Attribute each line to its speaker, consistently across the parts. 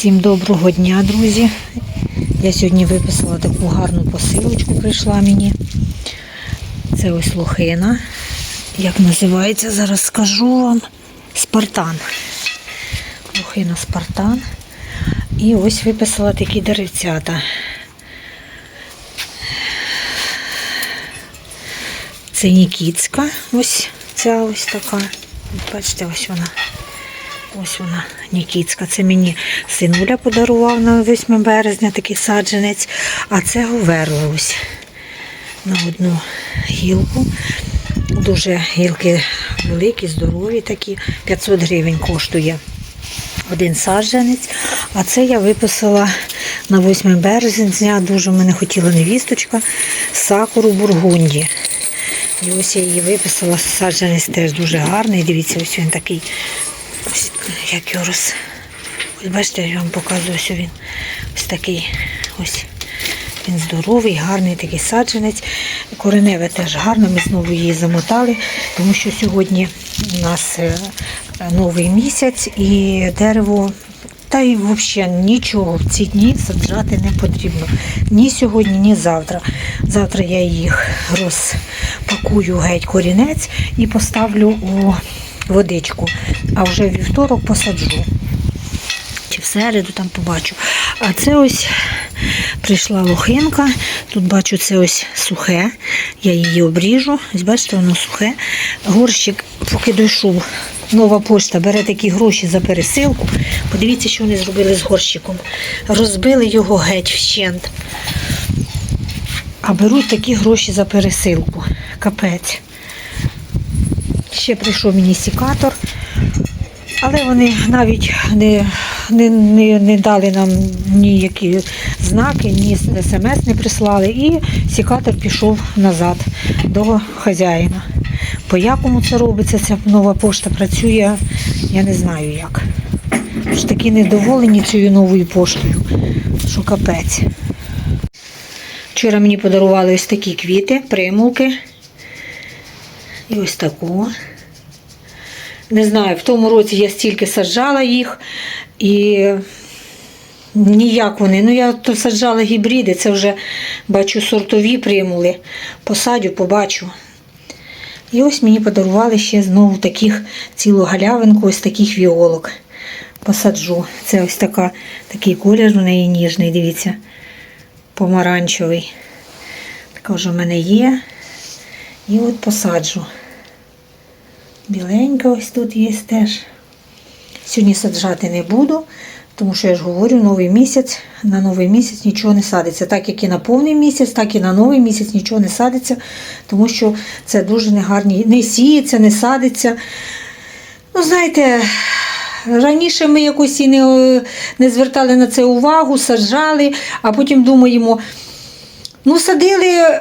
Speaker 1: Всім доброго дня, друзі. Я сьогодні виписала таку гарну посилочку, прийшла мені. Це ось лохина. Як називається, зараз скажу вам. Спартан. Лохина Спартан. І ось виписала такі деревцята. Це Нікітська, ось ця ось така. Бачите, ось вона. Ось вона, Нікітська. Це мені синуля подарував на 8 березня такий саджанець. А це говерла ось на одну гілку. Дуже гілки великі, здорові такі. 500 гривень коштує один саджанець. А це я виписала на 8 березня. Дуже в мене хотіла невісточка сакуру Бургунді. І ось я її виписала. Саджанець теж дуже гарний. Дивіться, ось він такий. Як його. Ось бачите, я вам показую, ось він ось такий. Ось він здоровий, гарний такий саджанець. Кореневе теж гарно, ми знову її замотали, тому що сьогодні у нас е, новий місяць і дерево. Та й взагалі нічого в ці дні саджати не потрібно. Ні сьогодні, ні завтра. Завтра я їх розпакую геть корінець і поставлю у водичку, а вже вівторок посаджу. Чи в середу там побачу. А це ось прийшла лохинка. Тут бачу, це ось сухе. Я її обріжу. Ось бачите, воно сухе. Горщик, поки дійшов, нова пошта бере такі гроші за пересилку. Подивіться, що вони зробили з горщиком. Розбили його геть вщент. А беруть такі гроші за пересилку. Капець. Ще прийшов мені сікатор, але вони навіть не, не, не, не дали нам ніякі знаки, ні смс не прислали. І сікатор пішов назад до хазяїна. По якому це робиться, ця нова пошта працює, я не знаю як. Ж такі недоволені цією новою поштою, що капець. Вчора мені подарували ось такі квіти, примулки. І ось таку. Не знаю, в тому році я стільки саджала їх і ніяк вони. Ну, я то саджала гібриди, це вже бачу сортові примули. Посадю, побачу. І ось мені подарували ще знову таких цілу галявинку, ось таких віолок. Посаджу. Це ось така, такий колір у неї ніжний, дивіться, помаранчевий. Така вже в мене є. І от посаджу. Біленька ось тут є теж. Сьогодні саджати не буду, тому що я ж говорю, новий місяць, на новий місяць нічого не садиться. Так як і на повний місяць, так і на новий місяць нічого не садиться, тому що це дуже негарні. Не сіється, не садиться. Ну, знаєте, раніше ми якось і не, не звертали на це увагу, саджали, а потім думаємо, ну, садили.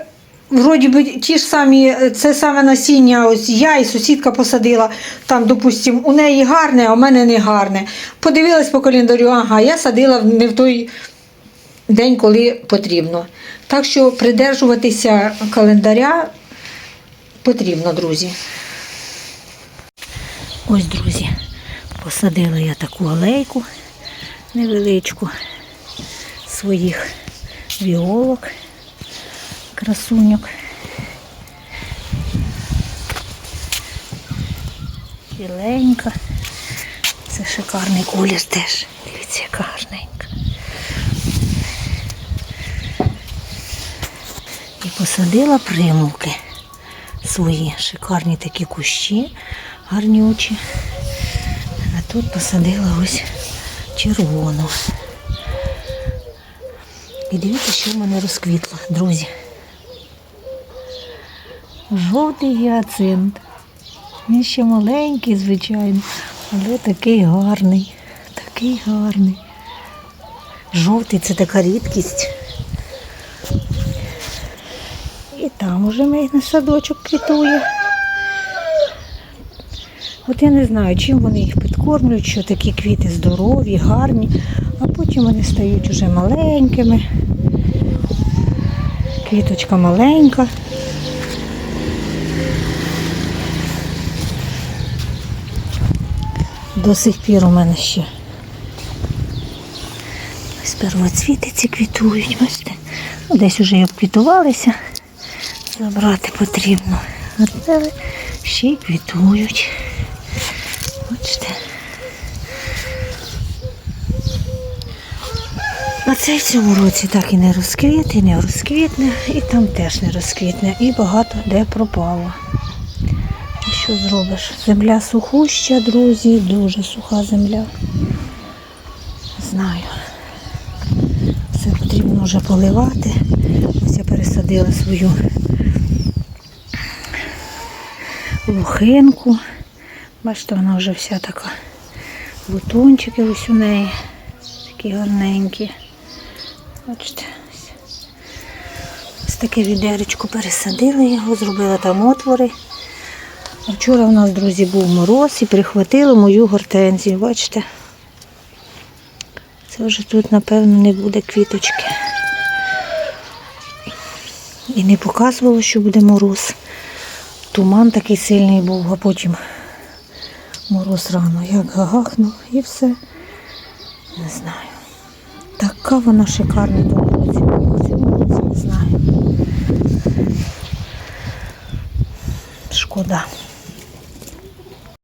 Speaker 1: Вроді би ті ж самі, це саме насіння, ось я і сусідка посадила, там, допустимо, у неї гарне, а у мене не гарне. Подивилась по календарю, ага, я садила не в той день, коли потрібно. Так що придержуватися календаря потрібно, друзі. Ось, друзі, посадила я таку алейку невеличку своїх віолок красуньок. Біленька. Це шикарний колір теж. Дивіться, яка гарненька. І посадила примулки свої шикарні такі кущі, гарнючі. А тут посадила ось червону. І дивіться, що в мене розквітло, друзі. Жовтий гіацинт. Він ще маленький, звичайно, але такий гарний, такий гарний. Жовтий це така рідкість. І там уже мій садочок квітує. От я не знаю, чим вони їх підкормлюють, що такі квіти здорові, гарні, а потім вони стають уже маленькими. Квіточка маленька. До сих пір у мене ще Ось первоцвітиці квітують, бачите. Ну, десь уже і обквітувалися. Забрати потрібно. А це ще й квітують. Бачите. А цей в цьому році так і не розквіт, і не розквітне, і там теж не розквітне, і багато де пропало. Що зробиш? Земля сухуща, друзі, дуже суха земля. Знаю. Все потрібно вже поливати. Ось я пересадила свою лухинку. Бачите, вона вже вся така. Бутончики ось у неї. Такі гарненькі. Бачите, ось. Ось таке відеречко пересадила його, зробила там отвори. Вчора у нас, друзі, був мороз і прихватило мою гортензію. Бачите? Це вже тут, напевно, не буде квіточки. І не показувало, що буде мороз. Туман такий сильний був, а потім мороз рано як гагахнув і все. Не знаю. Така вона шикарна в в році не знаю. Шкода.